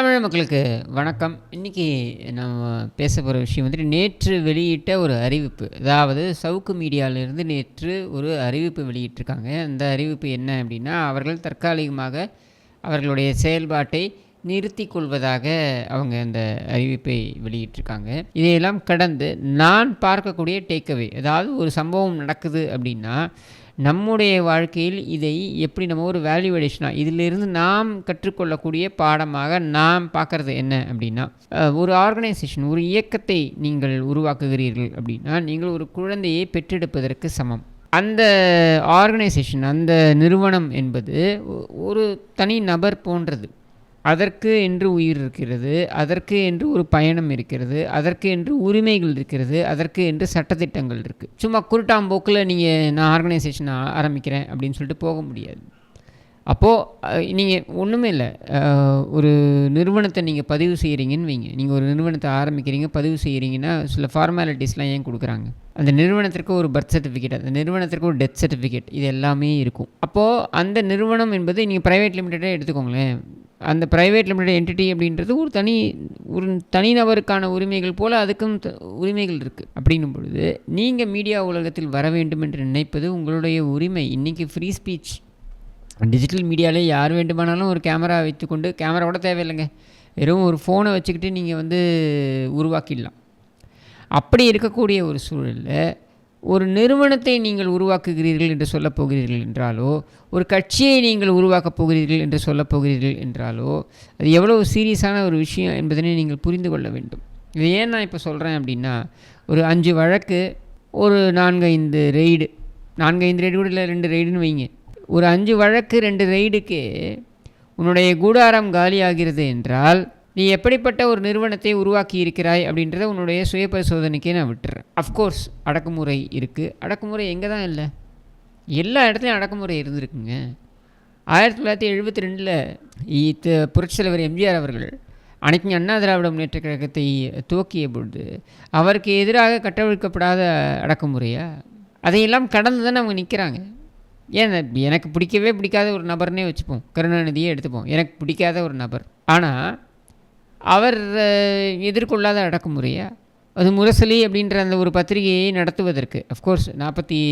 தமிழ் மக்களுக்கு வணக்கம். இன்றைக்கி நம்ம பேச போகிற விஷயம் வந்துட்டு நேற்று வெளியிட்ட ஒரு அறிவிப்பு. அதாவது சவுக்கு மீடியாவிலிருந்து நேற்று ஒரு அறிவிப்பு வெளியிட்டிருக்காங்க. அந்த அறிவிப்பு என்ன அப்படின்னா அவர்கள் தற்காலிகமாக அவர்களுடைய செயல்பாட்டை நிறுத்தி கொள்வதாக அவங்க அந்த அறிவிப்பை வெளியிட்டிருக்காங்க. இதையெல்லாம் கடந்து நான் பார்க்கக்கூடிய டேக்அவே அதாவது ஒரு சம்பவம் நடக்குது அப்படின்னா நம்முடைய வாழ்க்கையில் இதை எப்படி நம்ம ஒரு வேல்யூவேடேஷனாக இதிலிருந்து நாம் கற்றுக்கொள்ளக்கூடிய பாடமாக நாம் பார்க்குறது என்ன அப்படின்னா ஒரு ஆர்கனைசேஷன் ஒரு இயக்கத்தை நீங்கள் உருவாக்குகிறீர்கள் அப்படின்னா நீங்கள் ஒரு குழந்தையை பெற்றெடுப்பதற்கு சமம். அந்த ஆர்கனைசேஷன் அந்த நிறுவனம் என்பது ஒரு தனி நபர் போன்றது. அதற்கு என்று உயிர் இருக்கிறது அதற்கு என்று ஒரு பயணம் இருக்கிறது அதற்கு என்று உரிமைகள் இருக்கிறது அதற்கு என்று சட்டத்திட்டங்கள் இருக்குது சும்மா குருட்டாம்போக்கில் நீங்கள் நான் ஆர்கனைசேஷன் ஆரம்பிக்கிறேன் அப்படின்னு சொல்லிட்டு போக முடியாது. அப்போது நீங்கள் ஒன்றுமே இல்லை. ஒரு நிறுவனத்தை நீங்கள் பதிவு செய்கிறீங்கன்னு வைங்க. நீங்கள் ஒரு நிறுவனத்தை ஆரம்பிக்கிறீங்க பதிவு செய்கிறீங்கன்னா சில ஃபார்மாலிட்டிஸ்லாம் ஏன் கொடுக்குறாங்க? அந்த நிறுவனத்திற்கு ஒரு பர்த் சர்டிஃபிகேட் அந்த நிறுவனத்திற்கு ஒரு டெத் சர்டிஃபிகேட் இது எல்லாமே இருக்கும். அப்போது அந்த நிறுவனம் என்பது நீங்கள் ப்ரைவேட் லிமிட்டடே எடுத்துக்கோங்களேன். அந்த ப்ரைவேட் லிமிடெட் என்டிட்டி அப்படின்றது ஒரு தனி ஒரு தனிநபருக்கான உரிமைகள் போல் அதுக்கும் உரிமைகள் இருக்குது அப்படின்னும் பொழுது நீங்கள் மீடியா உலகத்தில் வர வேண்டும் என்று நினைப்பது உங்களுடைய உரிமை. இன்றைக்கி ஃப்ரீ ஸ்பீச் டிஜிட்டல் மீடியாவிலே யார் வேண்டுமானாலும் ஒரு கேமரா வைத்துக்கொண்டு கேமரா கூட தேவையில்லைங்க. வெறும் ஒரு ஃபோனை வச்சுக்கிட்டு நீங்கள் வந்து உருவாக்கிடலாம். அப்படி இருக்கக்கூடிய ஒரு சூழலில் ஒரு நிறுவனத்தை நீங்கள் உருவாக்குகிறீர்கள் என்று சொல்லப் போகிறீர்கள் என்றாலோ ஒரு கட்சியை நீங்கள் உருவாக்கப் போகிறீர்கள் என்று சொல்லப் போகிறீர்கள் என்றாலோ அது எவ்வளோ சீரியஸான ஒரு விஷயம் என்பதனை நீங்கள் புரிந்து கொள்ள வேண்டும். இது ஏன் நான் இப்போ சொல்கிறேன் அப்படின்னா ஒரு அஞ்சு வழக்கு ஒரு நான்கு ஐந்து ரெய்டு நான்கு ஐந்து ரெய்டு கூட இல்லை ரெண்டு ரெய்டுன்னு வைங்க. ஒரு அஞ்சு வழக்கு ரெண்டு ரெய்டுக்கு உன்னுடைய கூடாரம் காலியாகிறது என்றால் நீ எப்படிப்பட்ட ஒரு நிறுவனத்தை உருவாக்கி இருக்கிறாய் அப்படின்றத உன்னுடைய சுய பரிசோதனைக்கே நான் விட்டுறேன். அஃப்கோர்ஸ் அடக்குமுறை இருக்குது அடக்குமுறை எங்கே தான் இல்லை? எல்லா இடத்துலையும் அடக்குமுறை இருந்திருக்குங்க. ஆயிரத்தி தொள்ளாயிரத்தி எழுபத்தி ரெண்டில் ஈத்த புரட்சித்தலைவர் எம்ஜிஆர் அவர்கள் அன்னைக்கு அண்ணா திராவிட முன்னேற்ற கழகத்தை துவக்கிய பொழுது அவருக்கு எதிராக கட்டவிழ்க்கப்படாத அடக்குமுறையா? அதையெல்லாம் கடந்து தானே அவங்க நிற்கிறாங்க ஏன் எனக்கு பிடிக்கவே பிடிக்காத ஒரு நபர்னே வச்சுப்போம். கருணாநிதியே எடுத்துப்போம். எனக்கு பிடிக்காத ஒரு நபர். ஆனால் அவர் எதிர்கொள்ளாத அடக்குமுறையா? அது முரசொலி அப்படின்ற அந்த ஒரு பத்திரிகையை நடத்துவதற்கு. அஃப்கோர்ஸ் நாற்பத்தி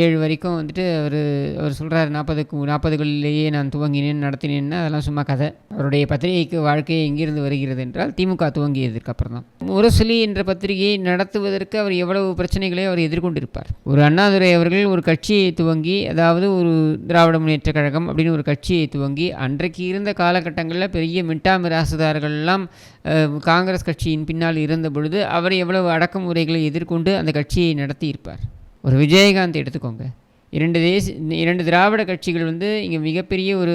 ஏழு வரைக்கும் வந்துட்டு அவர் அவர் சொல்கிறார் நாற்பதுக்கு நாற்பதுகளிலேயே நான் துவங்கினேன் நடத்தினேன்னா அதெல்லாம் சும்மா கதை. அவருடைய பத்திரிகைக்கு வாழ்க்கையை எங்கிருந்து வருகிறது என்றால் திமுக துவங்கியதுக்கு அப்புறம் தான் முரசொலி என்ற பத்திரிகையை நடத்துவதற்கு அவர் எவ்வளவு பிரச்சனைகளை அவர் எதிர்கொண்டிருப்பார். ஒரு அண்ணாதுரை அவர்கள் ஒரு கட்சியை துவங்கி அதாவது ஒரு திராவிட முன்னேற்ற கழகம் அப்படின்னு ஒரு கட்சியை துவங்கி அன்றைக்கு இருந்த காலகட்டங்களில் பெரிய மிட்டா மிராசுதார்கள்லாம் காங்கிரஸ் கட்சியின் பின்னால் இருந்த பொழுது அவர் எவ்வளவு அடக்குமுறைகளை எதிர்கொண்டு அந்த கட்சியை நடத்தியிருப்பார். ஒரு விஜயகாந்த் எடுத்துக்கோங்க. இரண்டு தேச இரண்டு திராவிட கட்சிகள் வந்து இங்கே மிகப்பெரிய ஒரு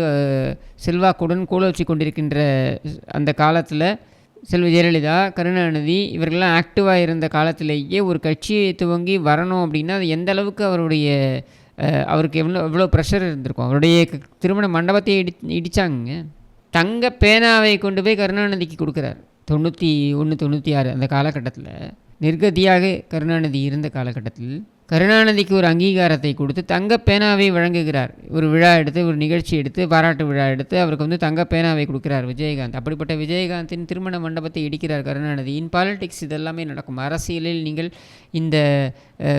செல்வாக்குடன் செல்வாக்குடன் வச்சு கொண்டிருக்கின்ற அந்த காலத்தில் செல்வி ஜெயலலிதா கருணாநிதி இவர்கள்லாம் ஆக்டிவாக இருந்த காலத்திலேயே ஒரு கட்சியை துவங்கி வரணும் அப்படின்னா அது எந்த அளவுக்கு அவருடைய அவருக்கு எவ்வளோ எவ்வளோ ப்ரெஷர் இருந்திருக்கும்? அவருடைய க- திருமண மண்டபத்தையே இடி இடித்தாங்க தங்க பேனாவை கொண்டு போய் கருணாநிதிக்கு கொடுக்குறார். தொண்ணூற்றி ஒன்று தொண்ணூற்றி ஆறு அந்த காலகட்டத்தில். நிர்கதியாக கருணாநிதி இருந்த காலகட்டத்தில் கருணாநிதிக்கு ஒரு அங்கீகாரத்தை கொடுத்து தங்க பேனாவை வழங்குகிறார். ஒரு விழா எடுத்து ஒரு நிகழ்ச்சி எடுத்து பாராட்டு விழா எடுத்து அவருக்கு வந்து தங்க பேனாவை கொடுக்கிறார் விஜயகாந்த். அப்படிப்பட்ட விஜயகாந்தின் திருமண மண்டபத்தை இடிக்கிறார் கருணாநிதி. இன் பாலிடிக்ஸ் இதெல்லாமே நடக்கும். அரசியலில் நீங்கள் இந்த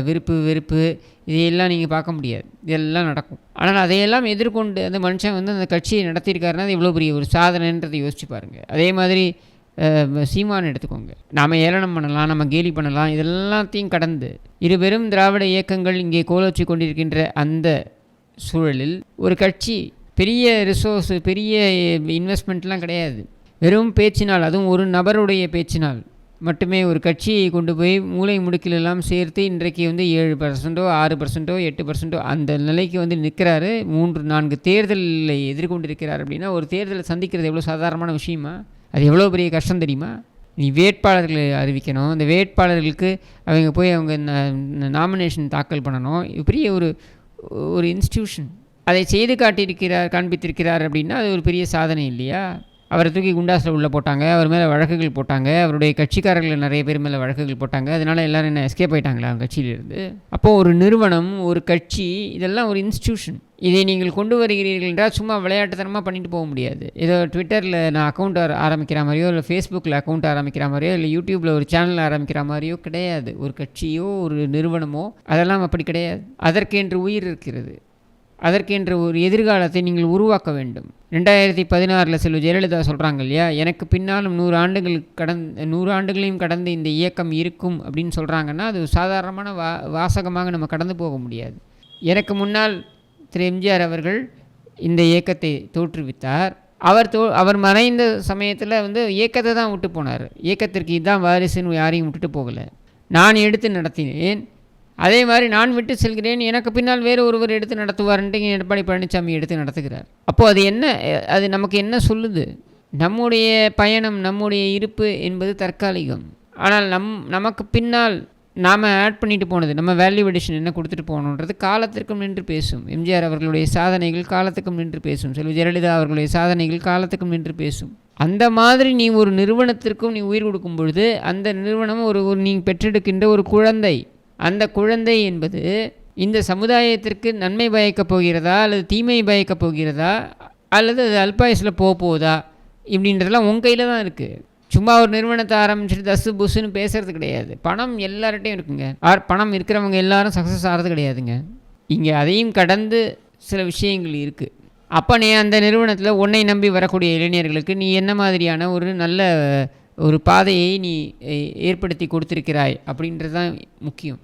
விருப்பு வெறுப்பு இதையெல்லாம் நீங்கள் பார்க்க முடியாது. இதெல்லாம் நடக்கும். ஆனால் அதையெல்லாம் எதிர்கொண்டு அந்த மனுஷன் வந்து அந்த கட்சியை நடத்தியிருக்காருன்னா அது இவ்வளோ பெரிய ஒரு சாதனைன்றதை யோசிச்சு பாருங்கள் அதே மாதிரி சீமான் எடுத்துக்கோங்க. நாம் ஏளனம் பண்ணலாம் நம்ம கேலி பண்ணலாம் இதெல்லாத்தையும் கடந்து இருபெரும் திராவிட இயக்கங்கள் இங்கே கோலோச்சி கொண்டிருக்கின்ற அந்த சூழலில் ஒரு கட்சி பெரிய ரிசோர்ஸு பெரிய இன்வெஸ்ட்மெண்ட்லாம் கிடையாது. வெறும் பேச்சினால் அதுவும் ஒரு நபருடைய பேச்சினால் மட்டுமே ஒரு கட்சியை கொண்டு போய் மூளை முடுக்கிலெல்லாம் சேர்த்து இன்றைக்கு வந்து ஏழு பர்சன்ட்டோ ஆறு பர்சன்ட்டோ எட்டு பர்சன்ட்டோ அந்த நிலைக்கு வந்து நிற்கிறாரு. மூன்று நான்கு தேர்தலை எதிர்கொண்டிருக்கிறார் அப்படின்னா ஒரு தேர்தலை சந்திக்கிறது எவ்வளோ சாதாரணமான விஷயமா? அது எவ்வளோ பெரிய கஷ்டம் தெரியுமா? நீ வேட்பாளர்களை அறிவிக்கணும். அந்த வேட்பாளர்களுக்கு அவங்க போய் அவங்க நாமினேஷன் தாக்கல் பண்ணணும். இது பெரிய ஒரு ஒரு இன்ஸ்டியூஷன் அதை செய்து காட்டியிருக்கிறார் காண்பித்திருக்கிறார் அப்படின்னா அது ஒரு பெரிய சாதனை இல்லையா? அவரை தூக்கி குண்டாஸில் உள்ளே போட்டாங்க அவர் மேலே வழக்குகள் போட்டாங்க அவருடைய கட்சிக்காரர்கள் நிறைய பேர் மேலே வழக்குகள் போட்டாங்க. அதனால் எல்லாரும் என்ன எஸ்கேப் ஆகிட்டாங்களா அவங்க கட்சியிலேருந்து. அப்போது ஒரு நிறுவனம் ஒரு கட்சி இதெல்லாம் ஒரு இன்ஸ்டியூஷன் இதை நீங்கள் கொண்டு வருகிறீர்கள் என்றால் சும்மா விளையாட்டுத்தனமாக பண்ணிட்டு போக முடியாது. ஏதோ ட்விட்டரில் நான் அக்கௌண்ட் ஆரம்பிக்கிற மாதிரியோ இல்லை ஃபேஸ்புக்கில் அக்கௌண்ட் ஆரம்பிக்கிற மாதிரியோ இல்லை யூடியூப்பில் ஒரு சேனல் ஆரம்பிக்கிற மாதிரியோ கிடையாது. ஒரு கட்சியோ ஒரு நிறுவனமோ அதெல்லாம் அப்படி கிடையாது. அதற்கென்று உயிர் இருக்கிறது. அதற்கென்ற ஒரு எதிர்காலத்தை நீங்கள் உருவாக்க வேண்டும். ரெண்டாயிரத்தி பதினாறில் செல்வ ஜெயலலிதா சொல்கிறாங்க இல்லையா? எனக்கு பின்னாலும் நூறு ஆண்டுகள் கடந்த நூறு ஆண்டுகளையும் கடந்து இந்த இயக்கம் இருக்கும் அப்படின்னு சொல்கிறாங்கன்னா அது சாதாரணமான வா வாசகமாக நம்ம கடந்து போக முடியாது. எனக்கு முன்னால் திரு எம்ஜிஆர் அவர்கள் இந்த இயக்கத்தை தோற்றுவித்தார். அவர் தோ அவர் மறைந்த சமயத்தில் வந்து இயக்கத்தை தான் விட்டு போனார். இயக்கத்திற்கு இதுதான் வாரிசுன்னு யாரையும் விட்டுட்டு போகலை. நான் எடுத்து நடத்தினேன். அதே மாதிரி நான் விட்டு செல்கிறேன். எனக்கு பின்னால் வேறு ஒருவர் எடுத்து நடத்துவார்ன்ட்டு எடப்பாடி பழனிசாமி எடுத்து நடத்துகிறார். அப்போது அது என்ன அது நமக்கு என்ன சொல்லுது? நம்முடைய பயணம் நம்முடைய இருப்பு என்பது தற்காலிகம். ஆனால் நம் நமக்கு பின்னால் நாம் ஆட் பண்ணிட்டு போனது நம்ம வேல்யூ எடிஷன் என்ன கொடுத்துட்டு போகணுன்றது காலத்திற்கும் நின்று பேசும். எம்ஜிஆர் அவர்களுடைய சாதனைகள் காலத்துக்கும் நின்று பேசும். செல்வி ஜெயலலிதா அவர்களுடைய சாதனைகள் காலத்துக்கும் நின்று பேசும். அந்த மாதிரி நீ ஒரு நிறுவனத்திற்கும் நீ உயிர் கொடுக்கும் பொழுது அந்த நிறுவனம் ஒரு ஒரு நீ பெற்றெடுக்கின்ற ஒரு குழந்தை. அந்த குழந்தை என்பது இந்த சமுதாயத்திற்கு நன்மை பயக்கப் போகிறதா அல்லது தீமை பயக்கப் போகிறதா அல்லது அது அல்பாயஸில் போக போகுதா இப்படின்றதெல்லாம் உன் கையில் தான் இருக்குது சும்மா ஒரு நிறுவனத்தை ஆரம்பிச்சுட்டு தசு புஸ்ஸுன்னு பேசுறது கிடையாது. பணம் எல்லார்ட்டையும் இருக்குங்க. ஆர் பணம் இருக்கிறவங்க எல்லாரும் சக்ஸஸ் ஆகிறது கிடையாதுங்க. இங்கே அதையும் கடந்து சில விஷயங்கள் இருக்குது அப்போ நீ அந்த நிறுவனத்தில் உன்னை நம்பி வரக்கூடிய இளைஞர்களுக்கு நீ என்ன மாதிரியான ஒரு நல்ல ஒரு பாதையை நீ ஏற்படுத்தி கொடுத்துருக்கிறாய் அப்படின்றது தான் முக்கியம்.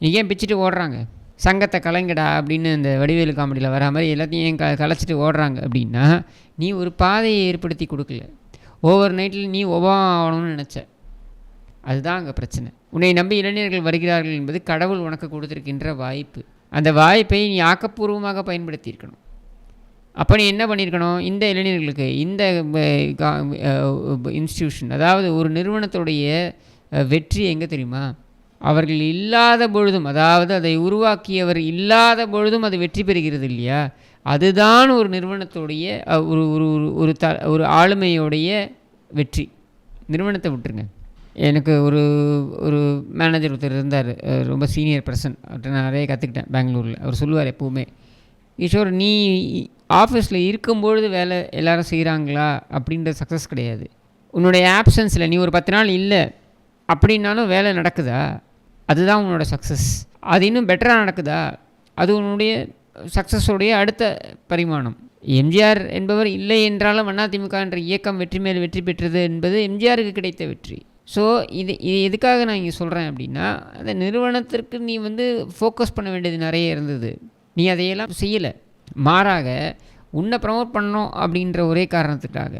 நீ ஏன் பிச்சுட்டு ஓடுறாங்க? சங்கத்தை கலைங்கடா அப்படின்னு இந்த வடிவேலு காமெடியில் வரா மாதிரி எல்லாத்தையும் ஏன் க கலைச்சிட்டு ஓடுறாங்க அப்படின்னா நீ ஒரு பாதையை ஏற்படுத்தி கொடுக்கல. ஓவர் நைட்டில் நீ ஒபாமா ஆகணும்னு நினச்ச. அதுதான் அங்கே பிரச்சனை. உன்னை நம்பி இளைஞர்கள் வருகிறார்கள் என்பது கடவுள் உனக்கு கொடுத்திருக்கின்ற வாய்ப்பு. அந்த வாய்ப்பை நீ ஆக்கப்பூர்வமாக பயன்படுத்தியிருக்கணும். அப்போ நீ என்ன பண்ணியிருக்கணும்? இந்த இளைஞர்களுக்கு இந்த இன்ஸ்டியூஷன் அதாவது ஒரு நிறுவனத்துடைய வெற்றி எங்கே தெரியுமா? அவர்கள் இல்லாத பொழுதும் அதாவது அதை உருவாக்கியவர் இல்லாத பொழுதும் அது வெற்றி பெறுகிறது இல்லையா? அதுதான் ஒரு நிறுவனத்துடைய ஒரு ஒரு ஒரு ஒரு த ஒரு ஆளுமையுடைய வெற்றி. நிறுவனத்தை விட்டுருங்க. எனக்கு ஒரு ஒரு மேனேஜர் ஒருத்தர் இருந்தார். ரொம்ப சீனியர் பர்சன் அவர்கிட்ட நான் நிறைய கற்றுக்கிட்டேன் பெங்களூரில். அவர் சொல்லுவார் எப்போவுமே ஈஸ்வர் நீ ஆஃபீஸில் இருக்கும்பொழுது வேலை எல்லாரும் செய்கிறாங்களா அப்படின்ற சக்ஸஸ் கிடையாது. உன்னுடைய ஆப்சன்ஸில் நீ ஒரு பத்து நாள் இல்லை அப்படின்னாலும் வேலை நடக்குதா? அதுதான் உன்னோட சக்ஸஸ் அது இன்னும் பெட்டராக நடக்குதா? அது உன்னுடைய சக்ஸஸுடைய அடுத்த பரிமாணம். எம்ஜிஆர் என்பவர் இல்லை என்றாலும் அதிமுக என்ற இயக்கம் வெற்றி மேல் வெற்றி பெற்றது என்பது எம்ஜிஆருக்கு கிடைத்த வெற்றி. ஸோ இது இது எதுக்காக நான் இங்கே சொல்கிறேன் அப்படின்னா அந்த நிறுவனத்திற்கு நீ வந்து ஃபோக்கஸ் பண்ண வேண்டியது நிறைய இருந்தது. நீ அதையெல்லாம் செய்யலை. மாறாக உன்னை ப்ரமோட் பண்ணணும் அப்படின்ற ஒரே காரணத்துக்காக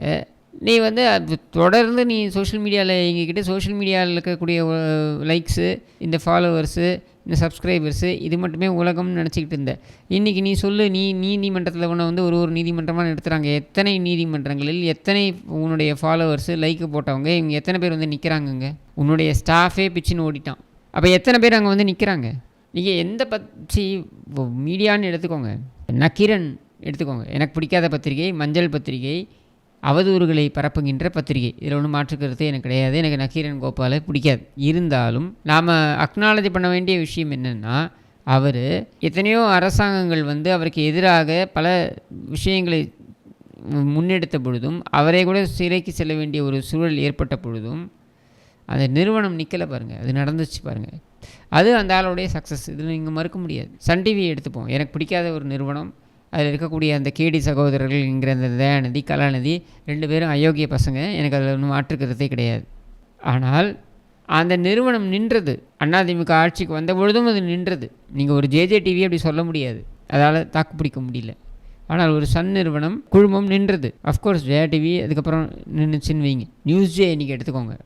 நீ வந்து அது தொடர்ந்து நீ சோஷியல் மீடியாவில் எங்ககிட்ட சோஷியல் மீடியாவில் இருக்கக்கூடிய லைக்ஸு இந்த ஃபாலோவர்ஸு சப்ஸ்கிரைபர்ஸு இது மட்டுமே உலகம்னு நினச்சிக்கிட்டு இருந்தேன் இன்றைக்கி நீ சொல்லு நீ நீதிமன்றத்தில் உன்னை வந்து ஒரு ஒரு நீதிமன்றமாக நிறுத்துகிறாங்க எத்தனை நீதிமன்றங்களில் எத்தனை உன்னுடைய ஃபாலோவர்ஸு லைக்கு போட்டவங்க இவங்க எத்தனை பேர் வந்து நிற்கிறாங்கங்க உன்னுடைய ஸ்டாஃபே பிச்சுன்னு ஓடிட்டான். அப்போ எத்தனை பேர் அங்கே வந்து நிற்கிறாங்க நீங்கள் எந்த பற்றி மீடியான்னு எடுத்துக்கோங்க. நக்கீரன் எடுத்துக்கோங்க. எனக்கு பிடிக்காத பத்திரிகை மஞ்சள் பத்திரிகை அவதூறுகளை பரப்புகின்ற பத்திரிகை. இதில் ஒன்றும் மாற்றுக்கிறது எனக்கு கிடையாது. எனக்கு நக்கீரன் கோபாலை பிடிக்காது. இருந்தாலும் நாம் அக்னாலஜி பண்ண வேண்டிய விஷயம் என்னென்னா அவர் எத்தனையோ அரசாங்கங்கள் வந்து அவருக்கு எதிராக பல விஷயங்களை முன்னெடுத்த பொழுதும் அவரை கூட சிறைக்கு செல்ல வேண்டிய ஒரு சூழல் ஏற்பட்ட பொழுதும் அந்த நிறுவனம் நிற்கலை பாருங்கள் அது நடந்துச்சு பாருங்கள் அது அந்த ஆளுடைய சக்ஸஸ் இதில் நீங்கள் மறுக்க முடியாது. சன் டிவி எடுத்துப்போம். எனக்கு பிடிக்காத ஒரு நிறுவனம். அதில் இருக்கக்கூடிய அந்த கேடி சகோதரர்கள்ங்கிற அந்த தயாநிதி கலாநிதி ரெண்டு பேரும் அயோக்கிய பசங்க. எனக்கு அதில் ஒன்றும் மாற்றுக்கிறதே கிடையாது. ஆனால் அந்த நிறுவனம் நின்றது. அதிமுக ஆட்சிக்கு வந்த பொழுதும் அது நின்றது. நீங்கள் ஒரு ஜேஜே டிவி அப்படி சொல்ல முடியாது. அதால் தாக்கு பிடிக்க முடியல. ஆனால் ஒரு சன் நிறுவனம் குழுமம் நின்றது. அஃப்கோர்ஸ் ஜெயா டிவி அதுக்கப்புறம் நின்றுச்சுன்னு வைங்க. நியூஸ் ஜே இன்றைக்கி எடுத்துக்கோங்க.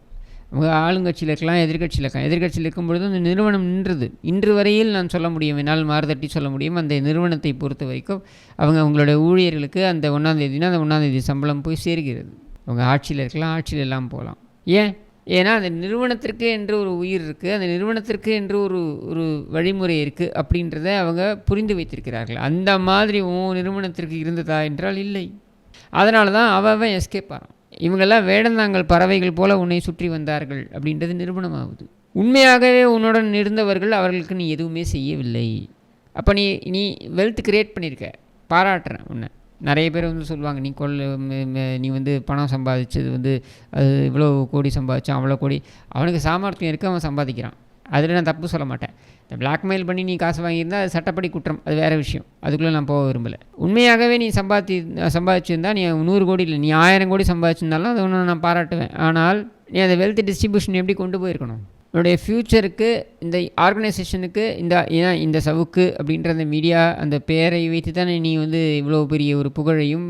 ஆளுங்கட்சியில் இருக்கலாம் எதிர்க்கட்சியில் இருக்கலாம். எதிர்கட்சியில் இருக்கும் பொழுது அந்த நிறுவனம் நின்றது. இன்று வரையில் நான் சொல்ல முடியும் என்னால் மாறுதட்டி சொல்ல முடியும். அந்த நிறுவனத்தை பொறுத்த வரைக்கும் அவங்க அவங்களோட ஊழியர்களுக்கு அந்த ஒன்றாந்தேதினா அந்த ஒன்றாந்தேதி சம்பளம் போய் சேர்கிறது. அவங்க ஆட்சியில் இருக்கலாம் ஆட்சியில் எல்லாம் போகலாம் ஏன்? ஏன்னா அந்த நிறுவனத்திற்கு என்று ஒரு உயிர் இருக்குது அந்த நிறுவனத்திற்கு என்று ஒரு ஒரு வழிமுறை இருக்குது அப்படின்றத அவங்க புரிந்து வைத்திருக்கிறார்கள். அந்த மாதிரி உன் நிறுவனத்திற்கு இருந்ததா? என்றால் இல்லை. அதனால தான் அவன் எஸ்கேப் ஆகிறான் இவங்கெல்லாம் வேடந்தாங்கல் பறவைகள் போல உன்னை சுற்றி வந்தார்கள் அப்படின்றது நிரூபணமாகுது. உண்மையாகவே உன்னுடன் இருந்தவர்கள் அவர்களுக்கு நீ எதுவுமே செய்யவில்லை. அப்போ நீ நீ வெல்த் கிரியேட் பண்ணியிருக்க பாராட்டுறேன் உன்னை. நிறைய பேர் வந்து சொல்லுவாங்க நீ கொள்ள நீ வந்து பணம் சம்பாதிச்சது வந்து அது இவ்வளோ கோடி சம்பாதிச்சான் அவ்வளோ கோடி. அவனுக்கு சாமர்த்தியம் இருக்குது அவன் சம்பாதிக்கிறான். அதில் நான் தப்பு சொல்ல மாட்டேன். இந்த பிளாக்மெயில் பண்ணி நீ காசு வாங்கியிருந்தால் அது சட்டப்படி குற்றம். அது வேறு விஷயம். அதுக்குள்ளே நான் போக விரும்பலை. உண்மையாகவே நீ சம்பாதி சம்பாதிச்சிருந்தால் நீ நூறு கோடி இல்லை நீ ஆயிரம் கோடி சம்பாதிச்சிருந்தாலும் அது ஒன்று நான் பாராட்டுவேன். ஆனால் நீ அந்த வெல்த் டிஸ்ட்ரிபியூஷன் எப்படி கொண்டு போயிருக்கணும்? உன்னுடைய ஃப்யூச்சருக்கு இந்த ஆர்கனைசேஷனுக்கு இந்த ஏன் இந்த சவுக்கு அப்படின்ற அந்த மீடியா அந்த பேரை வைத்து தானே நீ வந்து இவ்வளோ பெரிய ஒரு புகழையும்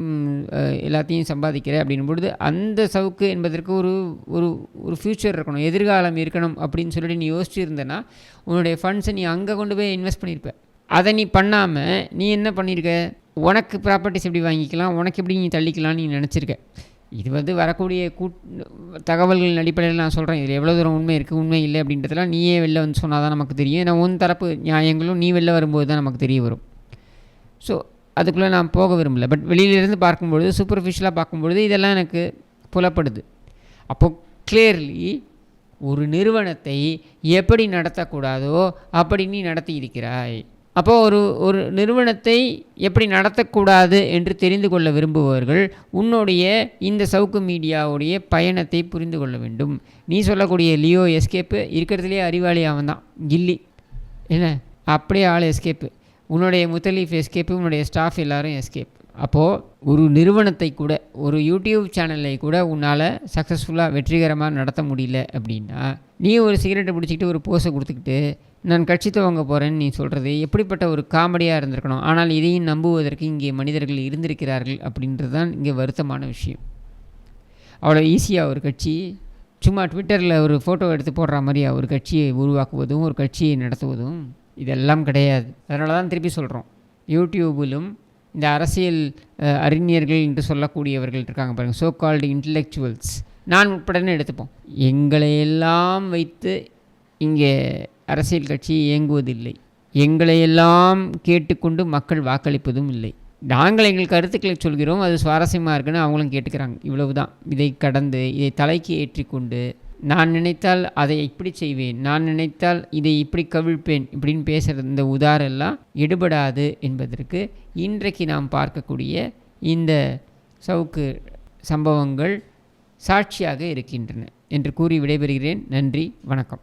எல்லாத்தையும் சம்பாதிக்கிற அப்படின் பொழுது அந்த சவுக்கு என்பதற்கு ஒரு ஒரு ஒரு ஃப்யூச்சர் இருக்கணும் எதிர்காலம் இருக்கணும் அப்படின்னு சொல்லிட்டு நீ யோசிச்சிருந்தேன்னா உன்னுடைய ஃபண்ட்ஸை நீ அங்கே கொண்டு போய் இன்வெஸ்ட் பண்ணியிருப்ப. அதை நீ பண்ணாமல் நீ என்ன பண்ணியிருக்க? உனக்கு ப்ராப்பர்ட்டிஸ் எப்படி வாங்கிக்கலாம்? உனக்கு எப்படி நீ தள்ளிக்கலாம்னு நீ நினச்சிருக்க? இது வந்து வரக்கூடிய கூட் தகவல்களின் அடிப்படையில் நான் சொல்கிறேன் இதில் எவ்வளோ தூரம் உண்மை இருக்குது உண்மை இல்லை அப்படின்றதெல்லாம் நீயே வெளில வந்து சொன்னால் தான் நமக்கு தெரியும். ஏன்னா உன் தரப்பு நியாயங்களும் நீ வெளில வரும்போது தான் நமக்கு தெரிய வரும். ஸோ அதுக்குள்ளே நான் போக விரும்பல. பட் வெளியிலேருந்து பார்க்கும்பொழுது சூப்பர்ஃபிஷியலாக பார்க்கும்பொழுது இதெல்லாம் எனக்கு புலப்படுது. அப்போது கிளியர்லி ஒரு நிறுவனத்தை எப்படி நடத்தக்கூடாதோ அப்படி நீ நடத்தி இருக்கிறாய். அப்போது ஒரு ஒரு நிறுவனத்தை எப்படி நடத்தக்கூடாது என்று தெரிந்து கொள்ள விரும்புபவர்கள் உன்னுடைய இந்த சவுக்கு மீடியாவுடைய பயணத்தை புரிந்து கொள்ள வேண்டும். நீ சொல்லக்கூடிய லியோ எஸ்கேப்பு இருக்கிறதுலே அறிவாளி அவன் தான் கில்லி. என்ன? அப்படியே ஆள் எஸ்கேப்பு. உன்னுடைய முத்தலீஃப் எஸ்கேப்பு உன்னுடைய ஸ்டாஃப் எல்லாரும் எஸ்கேப். அப்போது ஒரு நிறுவனத்தை கூட ஒரு யூடியூப் சேனலை கூட உன்னால் சக்ஸஸ்ஃபுல்லாக வெற்றிகரமாக நடத்த முடியல அப்படின்னா நீ ஒரு சிகரெட்டை பிடிச்சிக்கிட்டு ஒரு போஸை கொடுத்துக்கிட்டு நான் கட்சி துவங்க போகிறேன்னு நீ சொல்கிறது எப்படிப்பட்ட ஒரு காமெடியாக இருந்திருக்கணும். ஆனால் இதையும் நம்புவதற்கு இங்கே மனிதர்கள் இருந்திருக்கிறார்கள் அப்படின்றது தான் இங்கே வருத்தமான விஷயம். அவ்வளோ ஈஸியாக ஒரு கட்சி சும்மா ட்விட்டரில் ஒரு ஃபோட்டோ எடுத்து போடுற மாதிரி ஒரு கட்சியை உருவாக்குவதும் ஒரு கட்சியை நடத்துவதும் இதெல்லாம் கிடையாது. அதனால தான் திருப்பி சொல்கிறோம் யூடியூபிலும் இந்த அரசியல் அறிஞர்கள் என்று சொல்லக்கூடியவர்கள் இருக்காங்க பாருங்கள் சோ கால்டு இன்டலெக்சுவல்ஸ் நான் உட்படன்னு எடுத்துப்போம். எங்களையெல்லாம் வைத்து இங்கே அரசியல் கட்சி இயங்குவதில்லை எங்களையெல்லாம் கேட்டுக்கொண்டு மக்கள் வாக்களிப்பதும் இல்லை. நாங்கள் எங்கள் கருத்துக்களை சொல்கிறோம் அது சுவாரஸ்யமாக இருக்குன்னு அவங்களும் கேட்டுக்கிறாங்க. இவ்வளவு தான் இதை கடந்து இதை தலைக்கு ஏற்றிக்கொண்டு நான் நினைத்தால் அதை இப்படி செய்வேன் நான் நினைத்தால் இதை இப்படி கவிழ்ப்பேன் இப்படின்னு பேசுகிற இந்த உதாரெல்லாம் எடுபடாது என்பதற்கு இன்றைக்கு நாம் பார்க்கக்கூடிய இந்த சவுக்கு சம்பவங்கள் சாட்சியாக இருக்கின்றன என்று கூறி விடைபெறுகிறேன். நன்றி வணக்கம்.